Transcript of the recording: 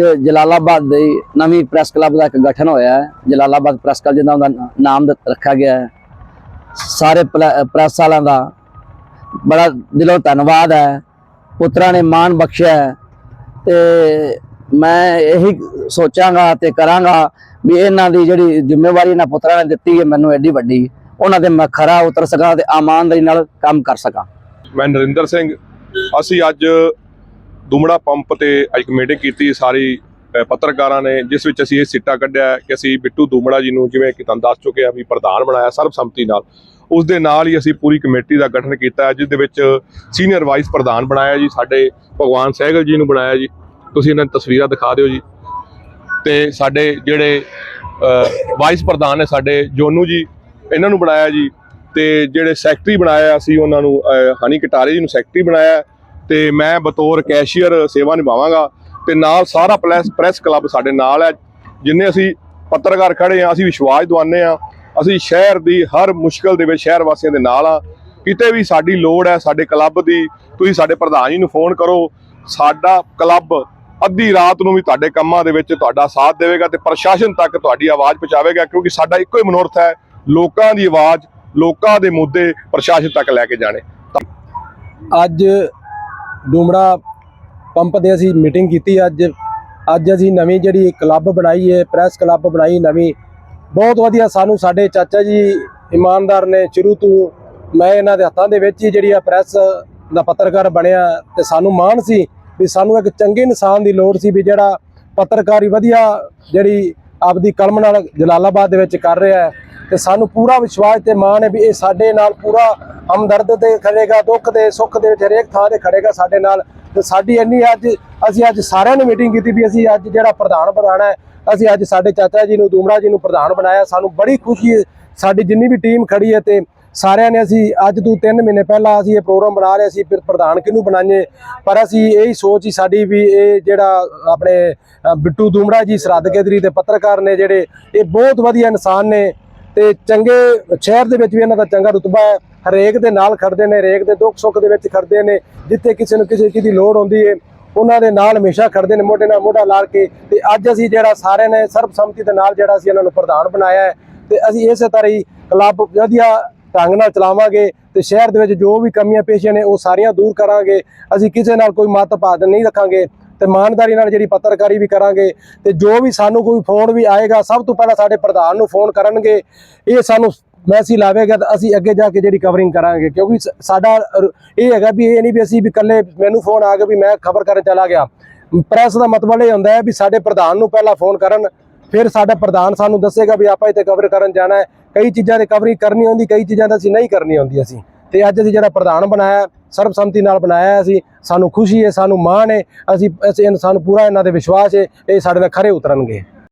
ਜਲਾਲਾਬਾਦ ਦੀ ਨਵੀਂ press club ਦਾ ਇੱਕ ਗਠਨ ਹੋਇਆ ਹੈ। ਜਲਾਲਾਬਾਦ ਪ੍ਰੈਸ ਕਲੱਬ ਜਿਹਦਾ ਉਹਦਾ ਨਾਮ ਰੱਖਿਆ ਗਿਆ ਹੈ। ਸਾਰੇ ਪਲ- ਪ੍ਰੈਸ ਵਾਲਿਆਂ ਦਾ ਬੜਾ ਦਿਲੋਂ ਧੰਨਵਾਦ ਹੈ। ਪੁੱਤਰਾਂ ਨੇ ਮਾਣ ਬਖਸ਼ਿਆ ਹੈ। ਤੇ ਮੈਂ ਇਹੀ ਸੋਚਾਂਗਾ ਤੇ ਕਰਾਂਗਾ ਵੀ ਇਹਨਾਂ ਦੀ ਜਿਹੜੀ ਜ਼ਿੰਮੇਵਾਰੀ ਇਹਨਾਂ ਪੁੱਤਰਾਂ ਨੇ ਦਿੱਤੀ ਹੈ, ਮੈਨੂੰ ਐਡੀ ਵੱਡੀ, ਉਹਨਾਂ ਦੇ ਮੈਂ ਖਰਾ ਉਤਰ ਸਕਾਂ ਤੇ ਆਮਾਨਦਾਰੀ ਨਾਲ ਕੰਮ ਕਰ ਸਕਾਂ। ਮੈਂ ਨਰਿੰਦਰ ਸਿੰਘ, ਅਸੀਂ ਅੱਜ ਦੁਮੜਾ ਪੰਪ ਤੇ ਇੱਕ ਮੀਟਿੰਗ ਕੀਤੀ, ਸਾਰੀ ਪੱਤਰਕਾਰਾਂ ਨੇ, ਜਿਸ ਵਿੱਚ ਅਸੀਂ ਇਹ ਸਿੱਟਾ ਕੱਢਿਆ ਕਿ ਅਸੀਂ ਬਿੱਟੂ ਦੁਮੜਾ ਜੀ ਨੂੰ ਜਿਵੇਂ ਕਿ ਤੁਹਾਨੂੰ ਦੱਸ ਚੁੱਕੇ ਆ ਵੀ ਪ੍ਰਧਾਨ ਬਣਾਇਆ ਸਰਬਸੰਮਤੀ ਨਾਲ, ਉਸ ਦੇ ਨਾਲ ਹੀ ਅਸੀਂ ਪੂਰੀ ਕਮੇਟੀ ਦਾ ਗਠਨ ਕੀਤਾ ਜਿਸ ਦੇ ਵਿੱਚ ਸੀਨੀਅਰ ਵਾਈਸ ਪ੍ਰਧਾਨ ਬਣਾਇਆ ਜੀ, ਸਾਡੇ ਭਗਵਾਨ ਸਹਿਗਲ ਜੀ ਨੂੰ ਬਣਾਇਆ ਜੀ। ਤੁਸੀਂ ਇਹਨਾਂ ਤਸਵੀਰਾਂ ਦਿਖਾ ਦਿਓ ਜੀ। ਤੇ ਸਾਡੇ ਜਿਹੜੇ ਵਾਈਸ ਪ੍ਰਧਾਨ ਨੇ ਸਾਡੇ ਜੋਨੂ ਜੀ, ਇਹਨਾਂ ਨੂੰ ਬਣਾਇਆ ਜੀ। ਤੇ ਜਿਹੜੇ ਸੈਕਟਰੀ ਬਣਾਇਆ ਅਸੀਂ ਉਹਨਾਂ ਨੂੰ ਹਨੀ ਕਟਾਰੇ ਜੀ ਨੂੰ ਸੈਕਟਰੀ ਬਣਾਇਆ ਤੇ ਮੈਂ ਬਤੌਰ ਕੈਸ਼ੀਅਰ ਸੇਵਾ ਨਿਭਾਵਾਂਗਾ ਤੇ ਨਾਲ ਸਾਰਾ ਪ੍ਰੈਸ ਪ੍ਰੈਸ ਕਲੱਬ ਸਾਡੇ ਨਾਲ ਹੈ, ਜਿੰਨੇ ਅਸੀਂ ਪੱਤਰਕਾਰ ਖੜੇ ਆ ਅਸੀਂ ਵਿਸ਼ਵਾਸ ਦਵਾਨੇ ਆ ਅਸੀਂ ਸ਼ਹਿਰ ਦੀ ਹਰ ਮੁਸ਼ਕਲ ਦੇ ਵਿੱਚ ਸ਼ਹਿਰ ਵਾਸੀਆਂ ਦੇ ਨਾਲ ਆ ਕਿਤੇ ਵੀ ਸਾਡੀ ਲੋੜ ਹੈ, ਸਾਡੇ ਕਲੱਬ ਦੀ, ਤੁਸੀਂ ਸਾਡੇ ਪ੍ਰਧਾਨ ਜੀ ਨੂੰ ਫੋਨ ਕਰੋ, ਸਾਡਾ ਕਲੱਬ ਅੱਧੀ ਰਾਤ ਨੂੰ ਵੀ ਤੁਹਾਡੇ ਕੰਮਾਂ ਦੇ ਵਿੱਚ ਤੁਹਾਡਾ ਸਾਥ ਦੇਵੇਗਾ ਤੇ ਪ੍ਰਸ਼ਾਸਨ ਤੱਕ ਤੁਹਾਡੀ ਆਵਾਜ਼ ਪਹੁੰਚਾਵੇਗਾ, ਕਿਉਂਕਿ ਸਾਡਾ ਇੱਕੋ ਹੀ ਮਨੋਰਥ ਹੈ, ਲੋਕਾਂ ਦੀ ਆਵਾਜ਼, ਲੋਕਾਂ ਦੇ ਮੁੱਦੇ ਪ੍ਰਸ਼ਾਸਨ ਤੱਕ ਲੈ ਕੇ ਜਾਣੇ। ਅੱਜ ਡੂਮੜਾ ਪੰਪ ਦੇ ਅਸੀਂ ਮੀਟਿੰਗ ਕੀਤੀ ਅੱਜ। ਅੱਜ ਅਸੀਂ ਨਵੀਂ ਜਿਹੜੀ ਕਲੱਬ ਬਣਾਈ ਹੈ, ਪ੍ਰੈਸ ਕਲੱਬ ਬਣਾਈ ਨਵੀਂ। ਬਹੁਤ ਵਧੀਆ ਸਾਨੂੰ ਸਾਡੇ ਚਾਚਾ ਜੀ ਇਮਾਨਦਾਰ ਨੇ ਸ਼ੁਰੂ ਤੋਂ ਮੈਂ ਇਹਨਾਂ ਦੇ ਹੱਥਾਂ ਦੇ ਵਿੱਚ ਹੀ ਜਿਹੜੀ ਆ ਪ੍ਰੈਸ ਦਾ ਪੱਤਰਕਾਰ ਬਣਿਆ ਤੇ ਸਾਨੂੰ ਮਾਣ ਸੀ ਵੀ ਸਾਨੂੰ ਇੱਕ ਚੰਗੇ ਇਨਸਾਨ ਦੀ ਲੋੜ ਸੀ ਵੀ ਜਿਹੜਾ ਪੱਤਰਕਾਰੀ ਵਧੀਆ ਜਿਹੜੀ ਆਪਦੀ ਕਲਮ ਨਾਲ ਜਲਾਲਾਬਾਦ ਦੇ ਵਿੱਚ ਕਰ ਰਿਹਾ ਹੈ। ਤੇ ਸਾਨੂੰ ਪੂਰਾ ਵਿਸ਼ਵਾਸ ਤੇ ਮਾਣ ਹੈ ਵੀ ਇਹ ਸਾਡੇ ਨਾਲ ਪੂਰਾ ਹਮਦਰਦ ਤੇ ਖੜੇਗਾ, ਦੁੱਖ ਦੇ, ਸੁੱਖ ਦੇ ਵਿੱਚ ਹਰੇਕ ਥਾਂ ਤੇ ਖੜੇਗਾ ਸਾਡੇ ਨਾਲ। ਤੇ ਸਾਡੀ ਇੰਨੀ ਅੱਜ, ਅਸੀਂ ਅੱਜ ਸਾਰਿਆਂ ਨੇ ਮੀਟਿੰਗ ਕੀਤੀ ਵੀ ਅਸੀਂ ਅੱਜ ਜਿਹੜਾ ਪ੍ਰਧਾਨ ਬਣਾਉਣਾ ਅਸੀਂ ਅੱਜ ਸਾਡੇ ਚਾਚਾ ਜੀ ਨੂੰ ਦੂਮੜਾ ਜੀ ਨੂੰ ਪ੍ਰਧਾਨ ਬਣਾਇਆ। ਸਾਨੂੰ ਬੜੀ ਖੁਸ਼ੀ ਹੈ, ਸਾਡੀ ਜਿੰਨੀ ਵੀ ਟੀਮ ਖੜੀ ਹੈ ਤੇ ਸਾਰਿਆਂ ਨੇ ਅਸੀਂ ਅੱਜ ਤੋਂ 3 ਮਹੀਨੇ ਪਹਿਲਾਂ ਅਸੀਂ ਇਹ ਪ੍ਰੋਗਰਾਮ ਬਣਾ ਰਹੇ ਸੀ ਫਿਰ ਪ੍ਰਧਾਨ ਕਿਹਨੂੰ ਬਣਾਈਏ? ਪਰ ਅਸੀਂ ਇਹੀ ਸੋਚ ਹੀ ਸਾਡੀ ਵੀ ਇਹ ਜਿਹੜਾ ਆਪਣੇ ਬਿੱਟੂ ਦੂਮੜਾ ਜੀ, ਸਰਹੱਦ ਕੇਦਰੀ ਦੇ ਪੱਤਰਕਾਰ ਨੇ ਜਿਹੜੇ, ਇਹ ਬਹੁਤ ਵਧੀਆ ਇਨਸਾਨ ਨੇ। ਤੇ ਚੰਗੇ ਸ਼ਹਿਰ ਦੇ ਵਿੱਚ ਵੀ ਇਹਨਾਂ ਦਾ ਚੰਗਾ ਰੁਤਬਾ ਹੈ। ਹਰੇਕ ਦੇ ਨਾਲ ਖੜਦੇ ਨੇ, ਹਰੇਕ ਦੇ ਦੁੱਖ ਸੁੱਖ ਦੇ ਵਿੱਚ ਖੜਦੇ ਨੇ। ਜਿੱਥੇ ਕਿਸੇ ਨੂੰ ਕਿਸੇ ਚੀਜ਼ ਦੀ ਲੋੜ ਹੁੰਦੀ ਹੈ ਉਹਨਾਂ ਦੇ ਨਾਲ ਹਮੇਸ਼ਾ ਖੜਦੇ ਨੇ, ਮੋਢੇ ਨਾਲ ਮੋਢਾ ਲਾ ਕੇ। ਤੇ ਅੱਜ ਅਸੀਂ ਜਿਹੜਾ ਸਾਰਿਆਂ ਨੇ ਸਰਬਸੰਮਤੀ ਦੇ ਨਾਲ ਜਿਹੜਾ ਅਸੀਂ ਇਹਨਾਂ ਨੂੰ ਪ੍ਰਧਾਨ ਬਣਾਇਆ ਹੈ, ਤੇ ਅਸੀਂ ਇਸੇ ਤਰ੍ਹਾਂ ਹੀ ਕਲੱਬ ਵਧੀਆ ਢੰਗ ਨਾਲ ਚਲਾਵਾਂਗੇ ਤੇ ਸ਼ਹਿਰ ਦੇ ਵਿੱਚ ਜੋ ਵੀ ਕਮੀਆਂ ਪੇਸ਼ੀਆਂ ਨੇ, ਉਹ ਸਾਰੀਆਂ ਦੂਰ ਕਰਾਂਗੇ। ਅਸੀਂ ਕਿਸੇ ਨਾਲ ਕੋਈ ਮਤਭਾਦ ਨਹੀਂ ਰੱਖਾਂਗੇ। ਤੇ ਇਮਾਨਦਾਰੀ ਨਾਲ ਜਿਹੜੀ ਪੱਤਰਕਾਰੀ ਵੀ ਕਰਾਂਗੇ ਤੇ ਜੋ ਵੀ ਸਾਨੂੰ ਕੋਈ ਫੋਨ ਵੀ ਆਏਗਾ, ਸਭ ਤੋਂ ਪਹਿਲਾਂ ਸਾਡੇ ਪ੍ਰਧਾਨ ਨੂੰ ਫੋਨ ਕਰਨਗੇ। ਇਹ ਸਾਨੂੰ ਮੈਸੇਜ ਲਾਵੇਗਾ ਤਾਂ ਅਸੀਂ ਅੱਗੇ ਜਾ ਕੇ ਜਿਹੜੀ ਕਵਰਿੰਗ ਕਰਾਂਗੇ। ਕਿਉਂਕਿ ਸਾਡਾ ਇਹ ਹੈਗਾ ਵੀ ਇਹ ਨਹੀਂ ਵੀ ਅਸੀਂ ਵੀ ਇਕੱਲੇ ਮੈਨੂੰ ਫੋਨ ਆ ਗਿਆ ਵੀ ਮੈਂ ਖਬਰ ਕਰਨ ਚਲਾ ਗਿਆ। ਪ੍ਰੈਸ ਦਾ ਮਤਲਬ ਇਹ ਹੁੰਦਾ ਹੈ ਵੀ ਸਾਡੇ ਪ੍ਰਧਾਨ ਨੂੰ ਪਹਿਲਾਂ ਫੋਨ ਕਰਨ, ਫਿਰ ਸਾਡਾ ਪ੍ਰਧਾਨ ਸਾਨੂੰ ਦੱਸੇਗਾ ਵੀ ਆਪਾਂ ਇੱਥੇ ਕਵਰ ਕਰਨ ਜਾਣਾ ਹੈ। ਕਈ ਚੀਜ਼ਾਂ ਦੀ ਕਵਰਿੰਗ ਕਰਨੀ ਹੁੰਦੀ ਕਈ ਚੀਜ਼ਾਂ ਦਾ ਅਸੀਂ ਨਹੀਂ ਕਰਨੀ ਹੁੰਦੀ ਅਸੀਂ। ਤੇ ਅੱਜ ਅਸੀਂ ਜਿਹੜਾ ਪ੍ਰਧਾਨ ਬਣਾਇਆ, ਸਰਬਸੰਮਤੀ ਨਾਲ ਬਣਾਇਆ ਹੈ ਅਸੀਂ, ਸਾਨੂੰ ਖੁਸ਼ੀ ਹੈ, ਸਾਨੂੰ ਮਾਣ ਹੈ, ਅਸੀਂ ਅਸੀਂ ਸਾਨੂੰ ਪੂਰਾ ਇਹਨਾਂ ਦੇ ਵਿਸ਼ਵਾਸ ਹੈ, ਇਹ ਸਾਡੇ ਨਾਲ ਖਰੇ ਉਤਰਨਗੇ।